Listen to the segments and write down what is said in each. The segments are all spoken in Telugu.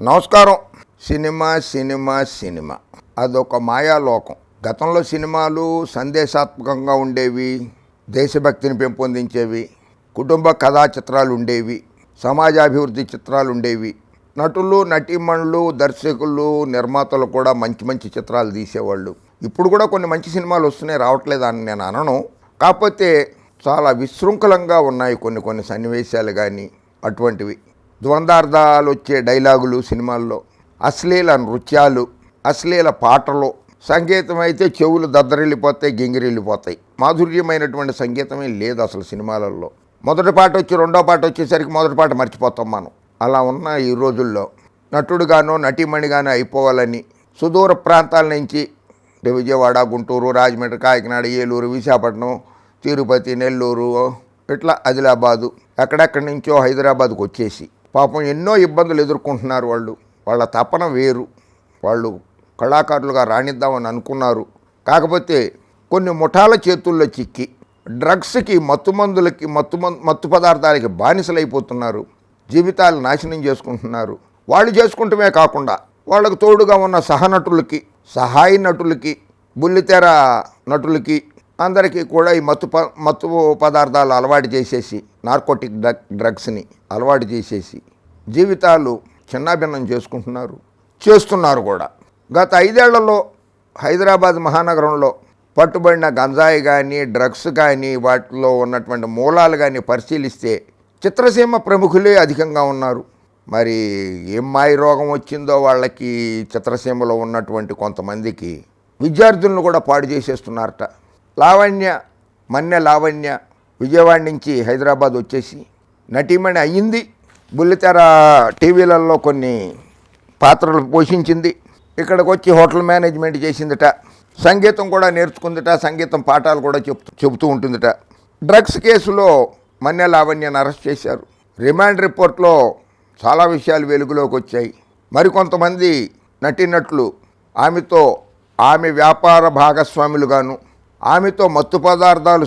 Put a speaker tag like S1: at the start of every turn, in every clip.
S1: నమస్కారం. Cinema cinema cinema. అదొక మాయాలోకం. గతంలో సినిమాలు సందేశాత్మకంగా ఉండేవి దేశభక్తిని పెంపొందించేవి కుటుంబ కథా చిత్రాలు ఉండేవి సమాజాభివృద్ధి చిత్రాలు ఉండేవి. నటులు నటీమణులు దర్శకులు నిర్మాతలు కూడా మంచి మంచి చిత్రాలు తీసేవాళ్ళు. ఇప్పుడు కూడా కొన్ని మంచి సినిమాలు వస్తున్నాయి రావట్లేదు అని నేను అనను. కాకపోతే చాలా విశృంఖలంగా ఉన్నాయి కొన్ని కొన్ని సన్నివేశాలు కానీ అటువంటివి. ద్వందార్థాలు వచ్చే డైలాగులు సినిమాల్లో అశ్లీల నృత్యాలు అశ్లీల పాటలు. సంగీతం అయితే చెవులు దద్దరిల్లిపోతాయి గింగిరిల్లిపోతాయి. మాధుర్యమైనటువంటి సంగీతమే లేదు అసలు సినిమాలలో. మొదటి పాట వచ్చి రెండో పాట వచ్చేసరికి మొదటి పాట మర్చిపోతాం మనం. అలా ఉన్న ఈ రోజుల్లో నటుడుగానో నటీమణిగానో అయిపోవాలని సుదూర ప్రాంతాల నుంచి విజయవాడ గుంటూరు రాజమండ్రి కాకినాడ ఏలూరు విశాఖపట్నం తిరుపతి నెల్లూరు ఇట్లా ఆదిలాబాదు ఎక్కడెక్కడి నుంచో హైదరాబాద్కు వచ్చేసి పాపం ఎన్నో ఇబ్బందులు ఎదుర్కొంటున్నారు వాళ్ళు. వాళ్ళ తపన వేరు. వాళ్ళు కళాకారులుగా రాణిద్దామని అనుకున్నారు. కాకపోతే కొన్ని ముఠాల చేతుల్లో చిక్కి డ్రగ్స్కి మత్తుమందులకి మత్తు మం- మత్తు పదార్థాలకి బానిసలైపోతున్నారు. జీవితాలు నాశనం చేసుకుంటున్నారు. వాళ్ళు చేసుకుంటమే కాకుండా వాళ్ళకు తోడుగా ఉన్న సహనటులకి సహాయ నటులకి బుల్లితెర నటులకి అందరికీ కూడా ఈ మత్తు ప మత్తు పదార్థాలు అలవాటు చేసేసి నార్కోటిక్ డ్రగ్ డ్రగ్స్ని అలవాటు చేసేసి జీవితాలు చిన్నాభిన్నం చేసుకుంటున్నారు చేస్తున్నారు కూడా. గత ఐదేళ్ళలో హైదరాబాద్ మహానగరంలో పట్టుబడిన గంజాయి కానీ డ్రగ్స్ కానీ వాటిలో ఉన్నటువంటి మూలాలు కానీ పరిశీలిస్తే చిత్రసీమ ప్రముఖులే అధికంగా ఉన్నారు. మరి ఏం మాయ రోగం వచ్చిందో వాళ్ళకి చిత్రసీమలో ఉన్నటువంటి కొంతమందికి విద్యార్థులను కూడా పాడు చేసేస్తున్నారట. లావణ్య మన్నె లావణ్య విజయవాడ నుంచి హైదరాబాద్ వచ్చేసి నటీమణి అయ్యింది. బుల్లితెర టీవీలలో కొన్ని పాత్రలు పోషించింది. ఇక్కడికి వచ్చి హోటల్ మేనేజ్మెంట్ చేసిందిట. సంగీతం కూడా నేర్చుకుందిట. సంగీతం పాఠాలు కూడా చెప్తూ చెబుతూ ఉంటుందిట. డ్రగ్స్ కేసులో మన్నె లావణ్యను అరెస్ట్ చేశారు. రిమాండ్ రిపోర్ట్లో చాలా విషయాలు వెలుగులోకి వచ్చాయి. మరికొంతమంది నటినట్లు ఆమెతో ఆమె వ్యాపార భాగస్వాములుగాను ఆమెతో మత్తు పదార్థాలు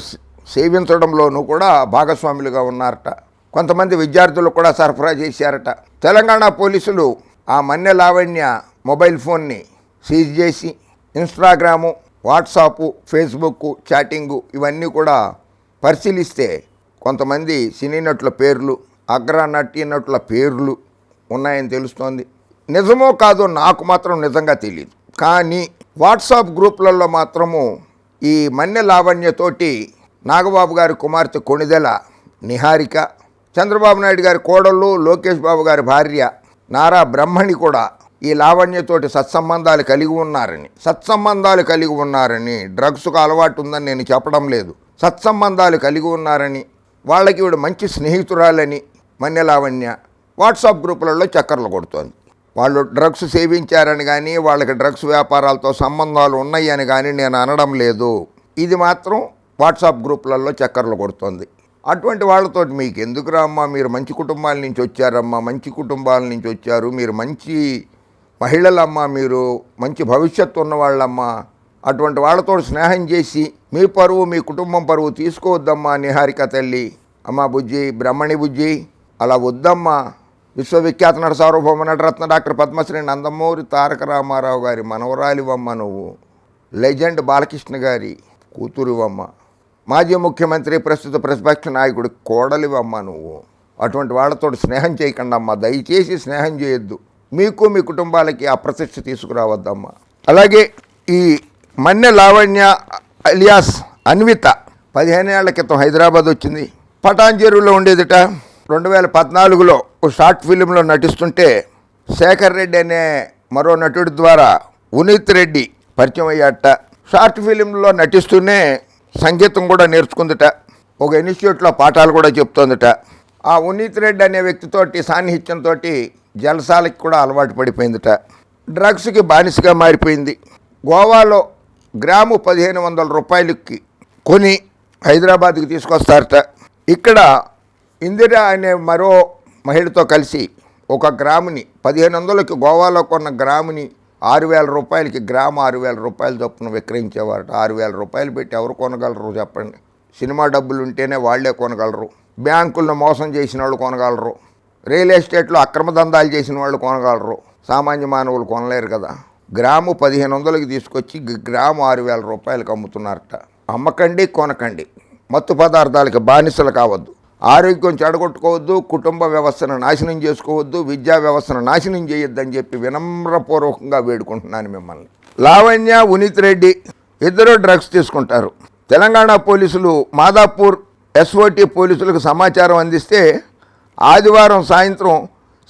S1: సేవించడంలోనూ కూడా భాగస్వాములుగా ఉన్నారట. కొంతమంది విద్యార్థులు కూడా సరఫరా చేశారట. తెలంగాణ పోలీసులు ఆ మన్నె లావణ్య మొబైల్ ఫోన్ని సీజ్ చేసి ఇన్స్టాగ్రాము వాట్సాపు ఫేస్బుక్ చాటింగు ఇవన్నీ కూడా పరిశీలిస్తే కొంతమంది సినీ నటుల పేర్లు అగ్ర నటీ నటుల పేర్లు ఉన్నాయని తెలుస్తోంది. నిజమో కాదో నాకు మాత్రం నిజంగా తెలియదు కానీ వాట్సాప్ గ్రూపులలో మాత్రము ఈ మన్నె లావణ్యతోటి నాగబాబు గారి కుమార్తె కొణిదెల నిహారిక చంద్రబాబు నాయుడు గారి కోడళ్ళు లోకేష్ బాబు గారి భార్య నారా బ్రహ్మణి కూడా ఈ లావణ్యతోటి సత్సంబంధాలు కలిగి ఉన్నారని సత్సంబంధాలు కలిగి ఉన్నారని డ్రగ్స్కు అలవాటు ఉందని నేను చెప్పడం లేదు. సత్సంబంధాలు కలిగి ఉన్నారని వాళ్ళకి మంచి స్నేహితురాలని మన్య లావణ్య వాట్సాప్ గ్రూపులలో చక్కర్లు కొడుతోంది. వాళ్ళు డ్రగ్స్ సేవించారని కానీ వాళ్ళకి డ్రగ్స్ వ్యాపారాలతో సంబంధాలు ఉన్నాయని కానీ నేను అనడం లేదు. ఇది మాత్రం వాట్సాప్ గ్రూపులలో చక్కర్లు కొడుతుంది. అటువంటి వాళ్ళతో మీకు ఎందుకురా అమ్మా? మీరు మంచి కుటుంబాల నుంచి వచ్చారమ్మా. మంచి కుటుంబాల నుంచి వచ్చారు. మీరు మంచి మహిళలమ్మా. మీరు మంచి భవిష్యత్తు ఉన్నవాళ్ళమ్మా. అటువంటి వాళ్ళతో స్నేహం చేసి మీ పరువు మీ కుటుంబం పరువు తీసుకోవద్దమ్మా నిహారిక తల్లి. అమ్మా బుజ్జి బ్రహ్మణి బుజ్జి అలా వద్దమ్మా. విశ్వవిఖ్యాత నట సార్వభౌమ నటరత్న డాక్టర్ పద్మశ్రీ నందమూరి తారక రామారావు గారి మనవరాలివమ్మ నువ్వు లెజెండ్ బాలకృష్ణ గారి కూతురివమ్మ మాజీ ముఖ్యమంత్రి ప్రస్తుత ప్రతిపక్ష నాయకుడి కోడలివమ్మ నువ్వు. అటువంటి వాళ్ళతో స్నేహం చేయకండమ్మా దయచేసి స్నేహం చేయొద్దు. మీకు మీ కుటుంబాలకి అప్రతిష్ట తీసుకురావద్దమ్మా. అలాగే ఈ మన్నె లావణ్య అలియాస్ అన్విత పదిహేను ఏళ్ళ క్రితం హైదరాబాద్ వచ్చింది. పటాంజేరులో ఉండేదిట. రెండు వేల పద్నాలుగులో ఓ షార్ట్ ఫిలింలో నటిస్తుంటే శేఖర్ రెడ్డి అనే మరో నటుడి ద్వారా ఉనీత్ రెడ్డి పరిచయం అయ్యాట షార్ట్ ఫిలింలో నటిస్తూనే సంగీతం కూడా నేర్చుకుందిట. ఒక ఇన్స్టిట్యూట్లో పాఠాలు కూడా చెప్తోందిట. ఆ ఉనీత్ రెడ్డి అనే వ్యక్తితోటి సాన్నిహిత్యంతో జలసాలకి కూడా అలవాటు పడిపోయిందిట. డ్రగ్స్కి బానిసగా మారిపోయింది. గోవాలో గ్రాము పదిహేను వందల రూపాయలకి కొని హైదరాబాద్కి తీసుకొస్తారట. ఇక్కడ ఇందిరా అనే మరో మహిళతో కలిసి ఒక గ్రాముని పదిహేను వందలకి గోవాలో కొన్న గ్రాముని ఆరు వేల రూపాయలకి గ్రాము ఆరు వేల రూపాయల చొప్పున విక్రయించేవారట. ఆరు వేల రూపాయలు పెట్టి ఎవరు కొనగలరు చెప్పండి. సినిమా డబ్బులు ఉంటేనే వాళ్ళే కొనగలరు. బ్యాంకులను మోసం చేసిన వాళ్ళు కొనగలరు. రియల్ ఎస్టేట్లో అక్రమ దందాలు చేసిన వాళ్ళు కొనగలరు. సామాన్య మానవులు కొనలేరు కదా. గ్రాము పదిహేను వందలకి తీసుకొచ్చి గ్రాము ఆరు వేల రూపాయలకు అమ్ముతున్నారట. అమ్మకండి కొనకండి. మత్తు పదార్థాలకి బానిసలు కావద్దు. ఆరోగ్యం చెడగొట్టుకోవద్దు కుటుంబ వ్యవస్థను నాశనం చేసుకోవద్దు విద్యా వ్యవస్థను నాశనం చేయొద్దని చెప్పి వినమ్రపూర్వకంగా వేడుకుంటున్నాను మిమ్మల్ని. లావణ్య ఉనీత్ రెడ్డి ఇద్దరు డ్రగ్స్ తీసుకుంటారు. తెలంగాణ పోలీసులు మాదాపూర్ ఎస్ఓటి పోలీసులకు సమాచారం అందిస్తే ఆదివారం సాయంత్రం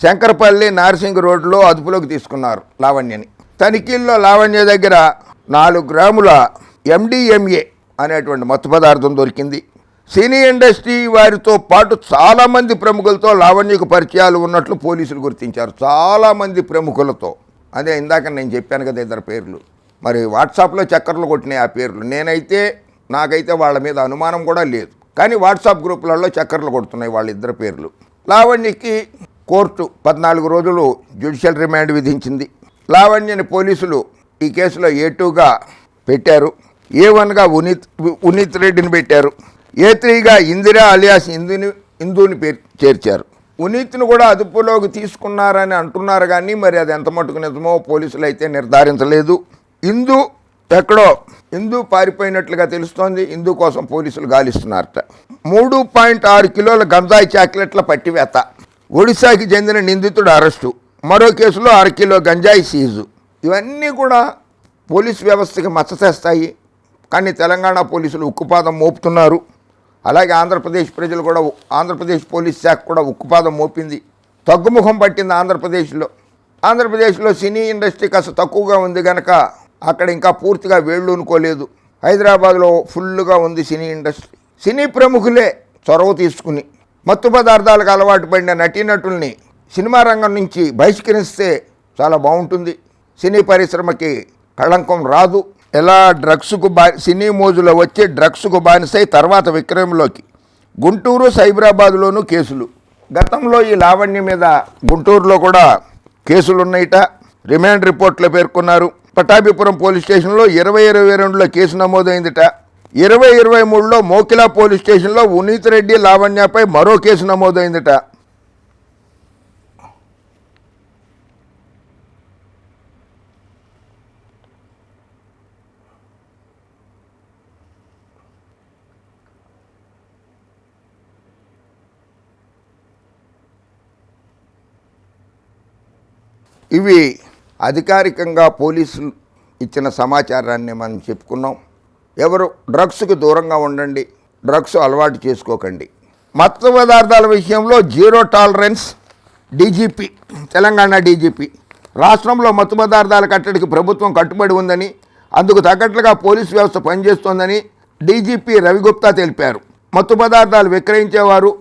S1: శంకరపల్లి నార్సింగ్ రోడ్లో అదుపులోకి తీసుకున్నారు లావణ్యని. తనిఖీల్లో లావణ్య దగ్గర నాలుగు గ్రాముల ఎండిఎంఏ అనేటువంటి మత్తు పదార్థం దొరికింది. సినీ ఇండస్ట్రీ వారితో పాటు చాలామంది ప్రముఖులతో లావణ్యకు పరిచయాలు ఉన్నట్లు పోలీసులు గుర్తించారు. చాలామంది ప్రముఖులతో. అదే ఇందాక నేను చెప్పాను కదా ఇద్దరు పేర్లు. మరి వాట్సాప్లో చక్కర్లు కొట్టినాయి ఆ పేర్లు. నేనైతే నాకైతే వాళ్ళ మీద అనుమానం కూడా లేదు. కానీ వాట్సాప్ గ్రూపులలో చక్కర్లు కొడుతున్నాయి వాళ్ళిద్దరు పేర్లు. లావణ్యకి కోర్టు పద్నాలుగు రోజులు జ్యుడిషియల్ రిమాండ్ విధించింది. లావణ్యని పోలీసులు ఈ కేసులో ఏ టూగా పెట్టారు. ఏ వన్గా ఉనీత్ ఉనీత్ రెడ్డిని పెట్టారు. ఏ త్రీగా ఇందిరా అలియాస్ ఇందుని ఇందుని పేరు చేర్చారు. ఉనీత్ను కూడా అదుపులోకి తీసుకున్నారని అంటున్నారు కానీ మరి అది ఎంత మటుకు నిజమో పోలీసులు అయితే నిర్ధారించలేదు. ఇందు ఎక్కడో ఇందు పారిపోయినట్లుగా తెలుస్తోంది. ఇందు కోసం పోలీసులు గాలిస్తున్నారట. మూడు పాయింట్ ఆరు కిలోల గంజాయి చాక్లెట్ల పట్టివేత. ఒడిశాకి చెందిన నిందితుడు అరెస్టు. మరో కేసులో అర కిలో గంజాయి సీజు. ఇవన్నీ కూడా పోలీస్ వ్యవస్థకి మచ్చ తెస్తాయి కానీ తెలంగాణ పోలీసులు ఉక్కుపాదం మోపుతున్నారు. అలాగే ఆంధ్రప్రదేశ్ ప్రజలు కూడా ఆంధ్రప్రదేశ్ పోలీస్ శాఖ కూడా ఉక్కుపాదం మోపింది. తగ్గుముఖం పట్టింది ఆంధ్రప్రదేశ్లో. ఆంధ్రప్రదేశ్లో సినీ ఇండస్ట్రీ కాస్త తక్కువగా ఉంది కనుక అక్కడ ఇంకా పూర్తిగా వేళ్ళూనుకోలేదు. హైదరాబాద్లో ఫుల్గా ఉంది సినీ ఇండస్ట్రీ. సినీ ప్రముఖులే చొరవ తీసుకుని మత్తు పదార్థాలకు అలవాటు పడిన నటీనటుల్ని సినిమా రంగం నుంచి బహిష్కరిస్తే చాలా బాగుంటుంది. సినీ పరిశ్రమకి కళంకం రాదు. ఎలా డ్రగ్స్కు బా సినీ మోజులో వచ్చి డ్రగ్స్కు బానిసై తర్వాత విక్రయంలోకి. గుంటూరు సైబరాబాద్లోనూ కేసులు. గతంలో ఈ లావణ్య మీద గుంటూరులో కూడా కేసులు ఉన్నాయిట రిమాండ్ రిపోర్ట్లో పేర్కొన్నారు. పటాభిపురం పోలీస్ స్టేషన్లో ఇరవై ఇరవై రెండులో కేసు నమోదైందిట. ఇరవై ఇరవై మూడులో మోకిలా పోలీస్ స్టేషన్లో ఉనీత్ రెడ్డి లావణ్యపై మరో కేసు నమోదైందిట. ఇవి అధికారికంగా పోలీసులు ఇచ్చిన సమాచారాన్ని మనం చెప్పుకున్నాం. ఎవరు డ్రగ్స్కి దూరంగా ఉండండి డ్రగ్స్ అలవాటు చేసుకోకండి. మత్తు పదార్థాల విషయంలో zero tolerance DGP Telangana DGP. రాష్ట్రంలో మత్తు పదార్థాల కట్టడికి ప్రభుత్వం కట్టుబడి ఉందని అందుకు తగ్గట్లుగా పోలీసు వ్యవస్థ పనిచేస్తోందని డీజీపీ రవిగుప్తా తెలిపారు. మత్తు పదార్థాలు విక్రయించేవారు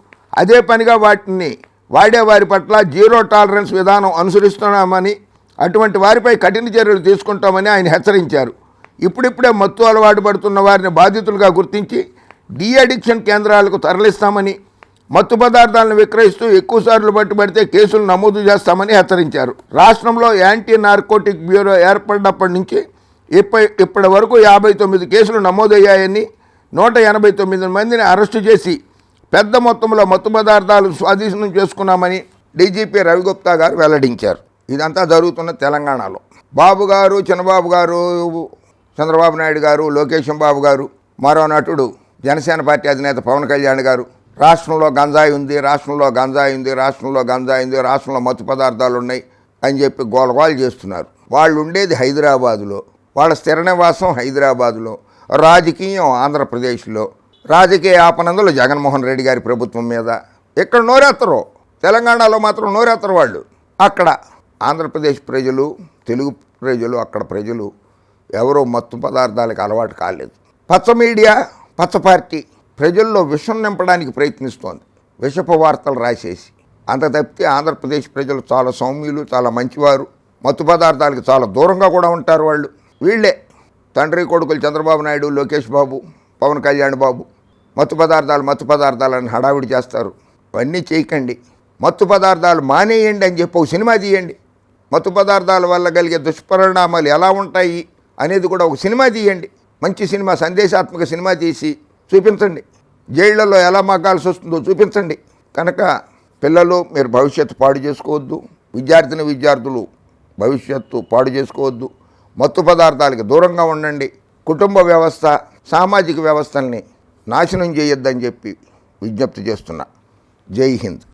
S1: అదే పనిగా వాటిని వాడేవారి పట్ల జీరో టాలరెన్స్ విధానం అనుసరిస్తున్నామని అటువంటి వారిపై కఠిన చర్యలు తీసుకుంటామని ఆయన హెచ్చరించారు. ఇప్పుడిప్పుడే మత్తు అలవాటు పడుతున్న వారిని బాధితులుగా గుర్తించి డీ అడిక్షన్ కేంద్రాలకు తరలిస్తామని మత్తు పదార్థాలను విక్రయిస్తూ ఎక్కువసార్లు పట్టుబడితే కేసులు నమోదు చేస్తామని హెచ్చరించారు. రాష్ట్రంలో యాంటీ నార్కోటిక్ బ్యూరో ఏర్పడినప్పటి నుంచి ఇప్ప ఇప్పటి వరకు యాభై తొమ్మిది కేసులు నమోదయ్యాయని నూట ఎనభై తొమ్మిది మందిని అరెస్టు చేసి పెద్ద మొత్తంలో మత్తు పదార్థాలు స్వాధీనం చేసుకున్నామని డీజీపీ రవిగుప్తా గారు వెల్లడించారు. ఇదంతా జరుగుతున్న తెలంగాణలో. బాబు గారు చంద్రబాబు గారు చంద్రబాబు నాయుడు గారు లోకేశం బాబు గారు మరో నటుడు జనసేన పార్టీ అధినేత పవన్ కళ్యాణ్ గారు రాష్ట్రంలో గంజాయి ఉంది రాష్ట్రంలో గంజాయి ఉంది రాష్ట్రంలో గంజాయి ఉంది రాష్ట్రంలో మత్తు పదార్థాలు ఉన్నాయి అని చెప్పి గోలగోలు చేస్తున్నారు. వాళ్ళు ఉండేది హైదరాబాదులో వాళ్ళ స్థిర నివాసం హైదరాబాదులో రాజకీయం ఆంధ్రప్రదేశ్లో. రాజకీయ ఆపనందులు జగన్మోహన్ రెడ్డి గారి ప్రభుత్వం మీద. ఇక్కడ నోరెత్తరు. తెలంగాణలో మాత్రం నోరెత్తరు వాళ్ళు. అక్కడ ఆంధ్రప్రదేశ్ ప్రజలు తెలుగు ప్రజలు అక్కడ ప్రజలు ఎవరో మత్తు పదార్థాలకు అలవాటు కాలేదు. పచ్చ మీడియా పచ్చ పార్టీ ప్రజల్లో విషం నింపడానికి ప్రయత్నిస్తోంది. విషపు వార్తలు రాసేసి. అంత తప్పితే ఆంధ్రప్రదేశ్ ప్రజలు చాలా సౌమ్యులు చాలా మంచివారు. మత్తు పదార్థాలకు చాలా దూరంగా కూడా ఉంటారు వాళ్ళు. వీళ్ళే. తండ్రి కొడుకులు చంద్రబాబు నాయుడు లోకేష్ బాబు పవన్ కళ్యాణ్ బాబు. మత్తు పదార్థాలు మత్తు పదార్థాలని హడావిడి చేస్తారు. అవన్నీ చేయకండి. మత్తు పదార్థాలు మానేయండి అని చెప్పి ఒక సినిమా తీయండి. మత్తు పదార్థాల వల్ల కలిగే దుష్పరిణామాలు ఎలా ఉంటాయి అనేది కూడా ఒక సినిమా తీయండి. మంచి సినిమా సందేశాత్మక సినిమా తీసి చూపించండి. జైళ్ళలో ఎలా మగ్గాల్సి వస్తుందో చూపించండి. కనుక పిల్లలు మీరు భవిష్యత్తు పాడు చేసుకోవద్దు. విద్యార్థిని విద్యార్థులు భవిష్యత్తు పాడు చేసుకోవద్దు. మత్తు పదార్థాలకి దూరంగా ఉండండి. కుటుంబ వ్యవస్థ సామాజిక వ్యవస్థల్ని నాశనం చేయొద్దని చెప్పి విజ్ఞప్తి చేస్తున్నా. జై హింద్.